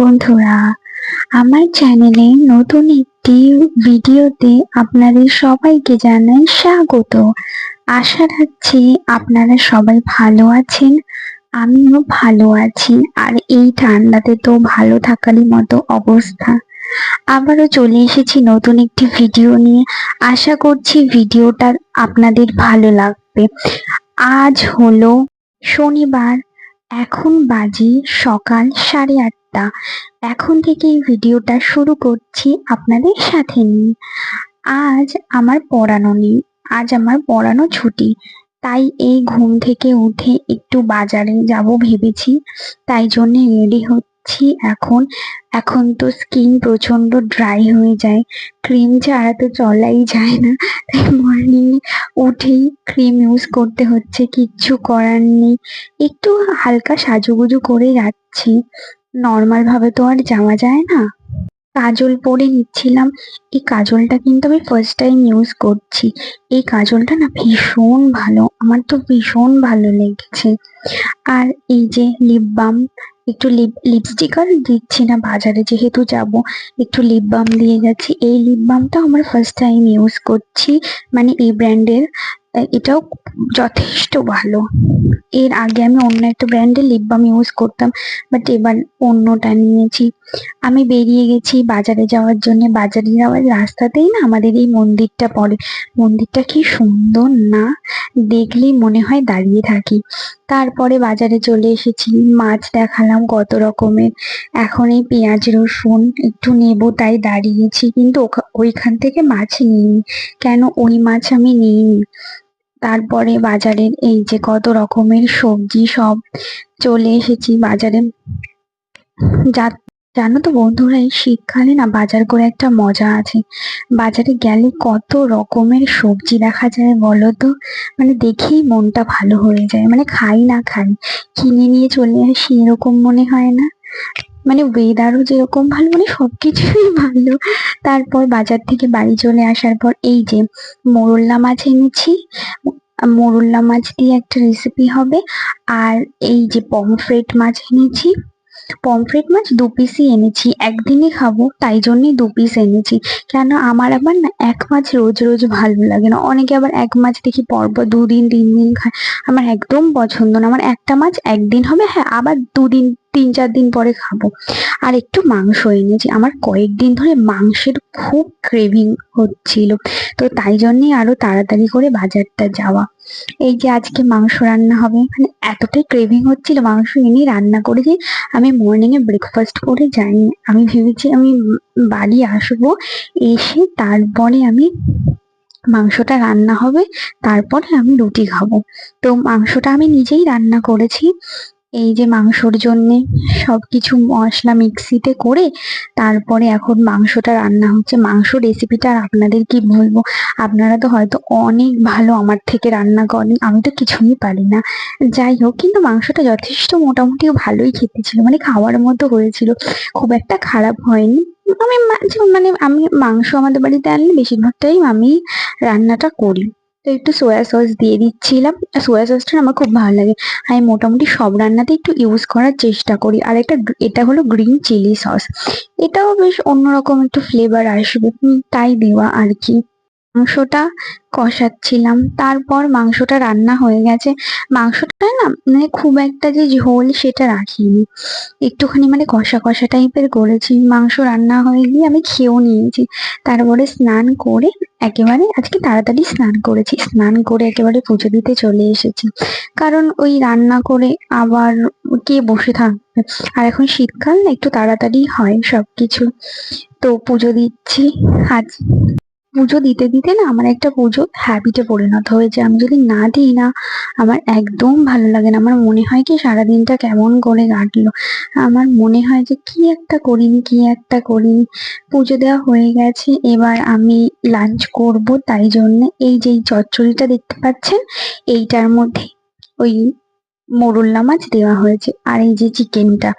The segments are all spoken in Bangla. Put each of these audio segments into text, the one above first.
বন্ধুরা, আমার চ্যানেলে নতুন একটি ভিডিওতে আপনাদের সবাইকে জানাই স্বাগত। আশা রাখছি আপনারা সবাই ভালো আছেন, আমিও ভালো আছি, আর এই ঠান্ডাতে তো ভালো থাকারই মতো অবস্থা। আবারও চলে এসেছি নতুন একটি ভিডিও নিয়ে। আশা করছি ভিডিওটা আপনাদের ভালো লাগবে। আজ হলো শনিবার, এখন বাজে সকাল সাড়ে আটটা এখন থেকে ভিডিওটা শুরু করছি আপনাদের সাথে নিয়ে। আজ আমার পড়ানো নেই, আজ আমার পড়ানো ছুটি। তাই এই ঘুম থেকে উঠে একটু বাজারে যাব ভেবেছি, তাই জন্য রেডি হচ্ছি এখন। এখন তো স্কিন প্রচণ্ড ড্রাই হয়ে যায়, ক্রিম ছাড়া তো চলাই যায় না। তাই মর্নিং উঠেই ক্রিম ইউজ করতে হচ্ছে, কিচ্ছু করার নেই। একটু হালকা সাজুগুজু করে যাচ্ছি। নর্মাল ভাবে তো আর যাওয়া যায় না। কাজল পরে নিচ্ছিলাম। এই কাজলটা কিন্তু আমি ফার্স্ট টাইম ইউজ করছি। এই কাজলটা না ভীষণ ভালো। আমার তো ভীষণ ভালো লেগেছে। আর এই যে লিপ বাম একটু লিপ লিপস্টিক আর দিচ্ছি না বাজারে যেহেতু যাব, একটু লিপ বাম দিয়ে যাচ্ছি। এই লিপ বামটা আমার ফার্স্ট টাইম ইউজ করছি মানে এই ব্র্যান্ডের এটাও যথেষ্ট ভালো। এর আগে আমি অন্য একটা ব্র্যান্ডের লিপ বাম ইউজ করতাম বাট এবার অন্যটা নিয়েছি। আমি বেরিয়ে গেছি বাজারে যাওয়ার জন্য। বাজারে যাওয়ার রাস্তাতেই না আমাদের এই মন্দিরটা পড়ে। মন্দিরটা কি সুন্দর না? দেখলেই মনে হয় দাঁড়িয়ে থাকি। তারপরে বাজারে চলে এসেছি। মাছ দেখালাম কত রকমের। এখন এই পেঁয়াজ, রসুন একটু নেব তাই দাঁড়িয়েছি। কিন্তু ওইখান থেকে মাছ নিইনি। কেন ওই মাছ আমি নিইনি? তারপরে বাজারের এই যে কত রকমের সবজি সব চলে এসেছি বাজারে। যা, জানো তো বন্ধুরা, এই শীতকালে না বাজার করে একটা মজা আছে। বাজারে গেলে কত রকমের সবজি দেখা যায় বলো তো? মানে দেখেই মনটা ভালো হয়ে যায়। মানে খাই না খাই, কিনে নিয়ে চলে আসি এরকম মনে হয় না? মানে ওয়েদারও যেরকম ভালো মানে সবকিছুই ভালো। তারপর বাজার থেকে বাড়ি চলে আসার পর এই যে মোরল্লা মাছ এনেছি। মোরল্লা মাছ দিয়ে একটা রেসিপি হবে। আর এই যে পমফ্রেট মাছ এনেছি। পমফ্রেট মাছ দু পিসই এনেছি। একদিনই খাব, তাই জন্যই দু পিস এনেছি। কেন আমার আবার না এক মাছ রোজ রোজ ভালো লাগে না। অনেকে আবার এক মাছ দেখি পরপর দুদিন তিন দিন খায়। আমার একদম পছন্দ না। আমার একটা মাছ একদিন হবে হ্যাঁ আবার দুদিন তিন চার দিন পরে খাব। আর একটু মাংস এনেছি। আমার কয়েকদিন ধরে মাংসের খুব ক্রেভিং হচ্ছিল। তো তাই জন্যই আরও তাড়াতাড়ি করে বাজারটা যাওয়া। এই যে আজকে মাংস রান্না হবে মানে এতটাই ক্রেভিং হচ্ছিল মাংস এনেই রান্না করেছি আমি মর্নিং এ ব্রেকফাস্ট করে যাইনি। আমি ভেবেছি আমি বাড়ি আসব, এসে তারপরে আমি মাংসটা রান্না হবে, তারপরে আমি রুটি খাব। তো মাংসটা আমি নিজেই রান্না করেছি। এই যে মাংসর জন্যে সবকিছু মশলা মিক্সিতে করে তারপরে এখন মাংসটা রান্না হচ্ছে। মাংস রেসিপিটা আর আপনাদের কি বলব? আপনারা তো হয়তো অনেক ভালো আমার থেকে রান্না করেন, আমি তো কিছুই পারি না। যাই হোক, কিন্তু মাংসটা যথেষ্ট মোটামুটি ভালোই খেতে ছিল মানে খাওয়ার মতো হয়েছিল। খুব একটা খারাপ হয়নি। আমি মানে আমি মাংস আমাদের বাড়িতে আনলে বেশিরভাগ টাইম আমি রান্নাটা করি। একটু সোয়া সস দিয়ে দিচ্ছিলাম। আর সয়া সসটা আমার খুব ভালো লাগে। আমি মোটামুটি সব রান্নাতে একটু ইউজ করার চেষ্টা করি। আর একটা এটা হলো গ্রিন চিলি সস এটাও বেশ অন্যরকম একটু ফ্লেভার আসবে। তাই দেওয়া আর কি। মাংসটা কষাচ্ছিলাম। তারপর মাংসটা রান্না হয়ে গেছে। মাংসটা না মানে খুব একটা যে ঝোল সেটা রাখিনি। একটুখানি মানে কষা কষা টাইপের করেছি। মাংস রান্না হয়ে গিয়ে আমি খেয়েও নিয়েছি। তারপরে স্নান করে একেবারে আজকে তাড়াতাড়ি স্নান করেছি। স্নান করে একেবারে পুজো দিতে চলে এসেছি। কারণ ওই রান্না করে আবার কে বসে থাকবে? আর এখন শীতকাল না, একটু তাড়াতাড়ি হয় সবকিছু। তো পুজো দিচ্ছি আজ। পুজো দিতে দিতে না আমার একটা পুজো হ্যাবিটে পরিণত হয়েছে। আমি যদি না দিই না, আমার একদম ভালো লাগে না। আমার মনে হয় কি সারাদিনটা কেমন করে কাটলো? আমার মনে হয় যে কি একটা করিনি, কি একটা করিনি। পুজো দেওয়া হয়ে গেছে, এবার আমি লাঞ্চ করব। তাই জন্য এই যে চচ্চড়িটা দেখতে পাচ্ছেন, এইটার মধ্যে ওই মোরুল্লা মাছ দেওয়া হয়েছে। আর এই যে চিকেনটা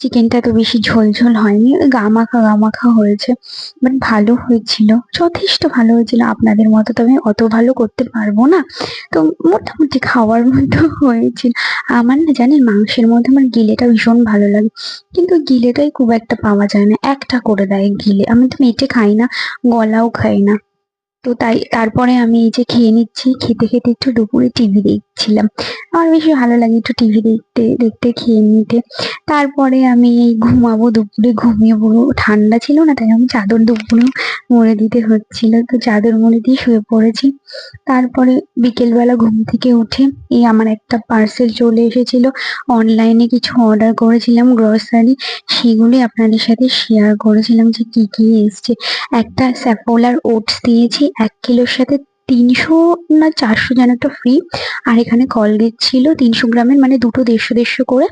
চিকেনটা তো বেশি ঝোল ঝোল হয়নি গামাখা গামাখা হয়েছে। বাট ভালো হয়েছিল, যথেষ্ট ভালো হয়েছিল। আপনাদের মতো তো আমি অত ভালো করতে পারব না। তো মোটামুটি খাওয়ার মতো হয়েছিল। আমার না জানেন, মাংসের মধ্যে আমার গিলেটা ভীষণ ভালো লাগে। কিন্তু গিলেটাই খুব একটা পাওয়া যায় না। একটা করে দেয় গিলে। আমি তো মেটে খাই না, গলাও খাই না। তো তাই, তারপরে আমি এই যে খেয়ে নিচ্ছি, খেতে খেতে একটু দুপুরে টিভি দেখছিলাম। আমার বেশি ভালো লাগে একটু টিভি দেখতে দেখতে, খেয়ে নিতে। তারপরে আমি এই ঘুমাবো দুপুরে, ঘুমিয়ে পড়ব। ঠান্ডা ছিল না, তাই আমি চাদর দুপুরেও মুড়ে দিতে হচ্ছিল। তো চাদর মুড়ে দিয়ে শুয়ে পড়েছি। তারপরে বিকেলবেলা ঘুম থেকে উঠে এই আমার একটা পার্সেল চলে এসেছিল। অনলাইনে কিছু অর্ডার করেছিলাম গ্রসারি সেগুলি আপনাদের সাথে শেয়ার করেছিলাম যে কি কি এসছে। একটা স্যাফোলার ওটস দিয়েছি, এক কিলোর সাথে তিনশো না চারশো যেন একটা ফ্রি আর এখানে কলগেট ছিল তিনশো গ্রামের মানে দুটো দেড়শো দেড়শো করে,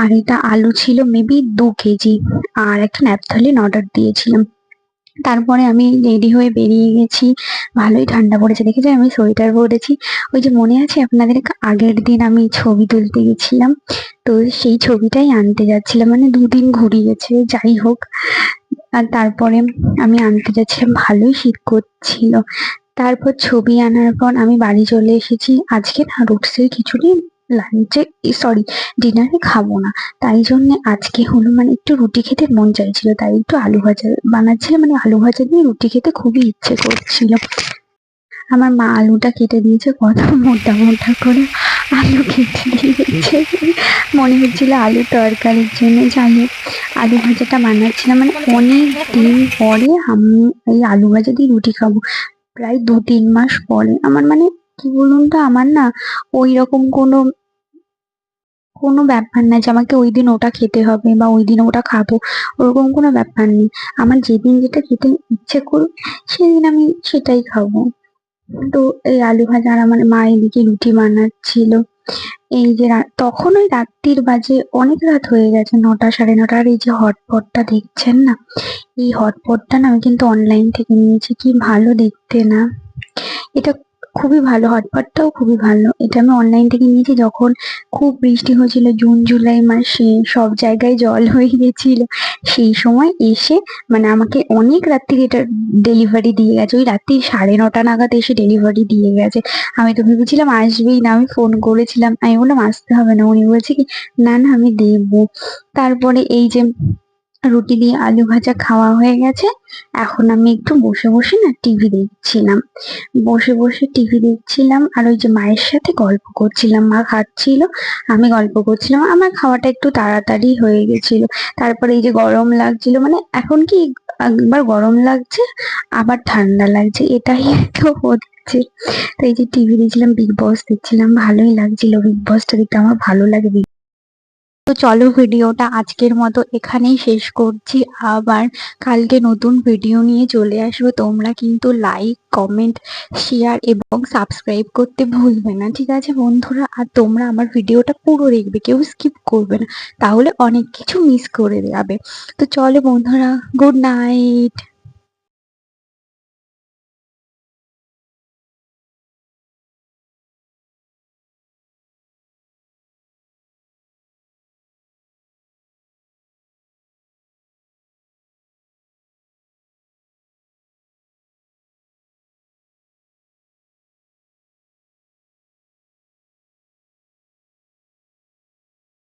আর এটা আলু ছিল মেবি দু কেজি, আর একটা ন্যাপথালিন অর্ডার দিয়েছিলাম। তারপরে আমি রেডি হয়ে বেরিয়ে গেছি, ভালোই ঠান্ডা পড়েছে দেখেছি আমি সোয়েটার পরেছি। ওই যে মনে আছে আপনাদের আগের দিন আমি ছবি তুলতে গেছিলাম, তো সেই ছবিটাই আনতে যাচ্ছিলাম মানে দুদিন ঘুরিয়েছে যাই হোক। আর তারপরে আমি আনতে যাচ্ছিলাম, ভালোই শীত করছিল। তারপর ছবি আনার পর আমি বাড়ি চলে এসেছি। আজকে না রুটসের খিচুড়ি লাঞ্চে সরি ডিনারে খাব না। তাই জন্য আজকে হলো মানে একটু রুটি খেতে মন চাইছিল, তাই একটু আলু ভাজা বানাচ্ছিলাম। মানে আলু ভাজা দিয়ে রুটি খেতে খুবই ইচ্ছে করছিল। আমার মা আলুটা কেটে দিয়েছে, কত মোটা মোটা করে আলু কেটে দিয়েছে। মনে হচ্ছিল আলু তরকারির জন্য। হোক, আলু ভাজাটা বানাচ্ছিলাম। মানে অনেক দিন পরে আমি এই আলু ভাজা দিয়ে রুটি খাব। প্রায় দু তিন মাস পরে। আমার মানে কি বলুন তো, আমার না ওই রকম কোনো কোনো ব্যাপার না যে আমাকে ওই দিন ওটা খেতে হবে বা ওই দিন ওটা খাব, ওরকম কোনো ব্যাপার নেই। আমার যেদিন যেটা খেতে ইচ্ছে করবে সেদিন আমি সেটাই খাব। তো এই আলু ভাজা আর আমার মা এদিকে রুটি বানাচ্ছিল। এই যে তখন ওই রাত্রির বাজে অনেক রাত হয়ে গেছে, নটা সাড়ে নটার এই যে হটপটটা দেখছেন না? এই হটপটটা না আমি কিন্তু অনলাইন থেকে নিয়েছি, কি ভালো দেখতে না? এটা খুবই ভালো, হটপটটাও খুবই ভালো। এটা আমি অনলাইন থেকে নিয়েছি যখন খুব বৃষ্টি হয়েছিল, জুন, জুলাই মাসে সব জায়গায় জল হয়ে গেছিল সেই সময় এসে মানে আমাকে অনেক রাত থেকে এটা ডেলিভারি দিয়ে গেছে। ওই রাত্রি সাড়ে নটা নাগাদ এসে ডেলিভারি দিয়ে গেছে। আমি তো ভেবেছিলাম আসবেই না, আমি ফোন করেছিলাম। আমি বললাম, আসতে হবে না। উনি বলছে কি, না না, আমি দেবো। তারপরে এই যে রুটি দিয়ে আলু ভাজা খাওয়া হয়ে গেছে। এখন আমি একটু বসে বসে না টিভি দেখছিলাম। বসে বসে টিভি দেখছিলাম আর ওই যে মায়ের সাথে গল্প করছিলাম। মা খাচ্ছিল, আমি গল্প করছিলাম। আমার খাওয়াটা একটু তাড়াতাড়ি হয়ে গেছিল। তারপরে এই যে গরম লাগছিল মানে এখন কি একবার গরম লাগছে, আবার ঠান্ডা লাগছে, এটাই তো হচ্ছে। তো এই যে টিভি দেখছিলাম বিগ বস দেখছিলাম, ভালোই লাগছিল। বিগ বসটা দেখতে আমার ভালো লাগে। তো চলো ভিডিওটা আজকের মতো এখানেই শেষ করছি। আবার কালকে নতুন ভিডিও নিয়ে চলে আসব। তোমরা কিন্তু লাইক কমেন্ট শেয়ার এবং সাবস্ক্রাইব করতে ভুলবে না, ঠিক আছে বন্ধুরা? আর তোমরা আমার ভিডিওটা পুরো দেখবে, কেউ স্কিপ করবে না। তাহলে অনেক কিছু মিস করে যাবে। তো চলো বন্ধুরা গুড নাইট